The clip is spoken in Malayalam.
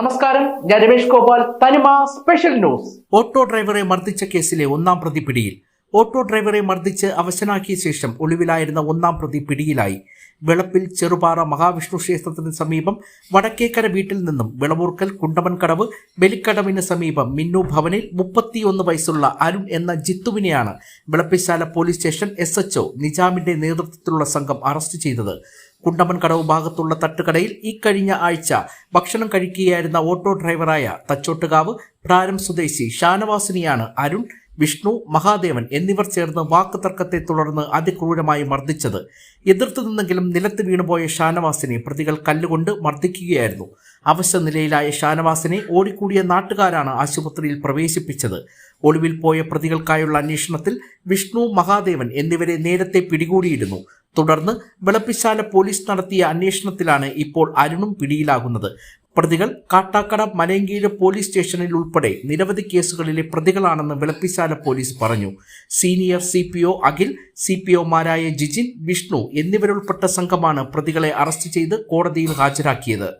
നമസ്കാരം ഞാൻ രമേഷ് ഗോപാൽ. തനിമ സ്പെഷ്യൽ ന്യൂസ്. ഓട്ടോ ഡ്രൈവറെ മർദ്ദിച്ച കേസിലെ ഒന്നാം പ്രതി പിടിയിൽ ഓട്ടോ ഡ്രൈവറെ മർദ്ദിച്ച് അവശനാക്കിയ ശേഷം ഒളിവിലായിരുന്ന ഒന്നാം പ്രതി പിടിയിലായി. വെളപ്പിൽ ചെറുപാറ മഹാവിഷ്ണു ക്ഷേത്രത്തിന് സമീപം വടക്കേക്കര വീട്ടിൽ നിന്നും വിളവൂർക്കൽ കുണ്ടമൻകടവ് ബലിക്കടവിന് സമീപം മിന്നു ഭവനിൽ മുപ്പത്തിയൊന്ന് വയസ്സുള്ള അരുൺ എന്ന ജിത്തുവിനെയാണ് Vilappilsala police station S H O നിജാമിന്റെ നേതൃത്വത്തിലുള്ള സംഘം അറസ്റ്റ് ചെയ്തത്. കുണ്ടമൻകടവ് ഭാഗത്തുള്ള തട്ടുകടയിൽ ഇക്കഴിഞ്ഞ ആഴ്ച ഭക്ഷണം കഴിക്കുകയായിരുന്ന ഓട്ടോ ഡ്രൈവറായ തച്ചോട്ടുകാവ് പ്രാരം സ്വദേശി ഷാനവാസിനിയാണ് അരുൺ വിഷ്ണു മഹാദേവൻ എന്നിവർ ചേർന്ന് വാക്കുതർക്കത്തെ തുടർന്ന് അതിക്രൂരമായി മർദ്ദിച്ചത്. എതിർത്തു നിന്നെങ്കിലും നിലത്ത് വീണുപോയ ഷാനവാസിനെ പ്രതികൾ കല്ലുകൊണ്ട് മർദ്ദിക്കുകയായിരുന്നു. അവശ നിലയിലായ ഷാനവാസിനെ ഓടിക്കൂടിയ നാട്ടുകാരാണ് ആശുപത്രിയിൽ പ്രവേശിപ്പിച്ചത്. ഒളിവിൽ പോയ പ്രതികൾക്കായുള്ള അന്വേഷണത്തിൽ വിഷ്ണു മഹാദേവൻ എന്നിവരെ നേരത്തെ പിടികൂടിയിരുന്നു. തുടർന്ന് വെളപ്പിശാല പോലീസ് നടത്തിയ അന്വേഷണത്തിലാണ് ഇപ്പോൾ അരുണും പിടിയിലാകുന്നത്. പ്രതികൾ കാട്ടാക്കട മലയങ്കീഴ് പോലീസ് സ്റ്റേഷനിൽ ഉൾപ്പെടെ നിരവധി കേസുകളിലെ പ്രതികളാണെന്ന് വിളപ്പിശാല പോലീസ് പറഞ്ഞു. Senior C P O Akhil C P ഒമാരായ Jijin Vishnu എന്നിവരുൾപ്പെട്ട സംഘമാണ് പ്രതികളെ അറസ്റ്റ് ചെയ്ത് കോടതിയിൽ ഹാജരാക്കിയത്.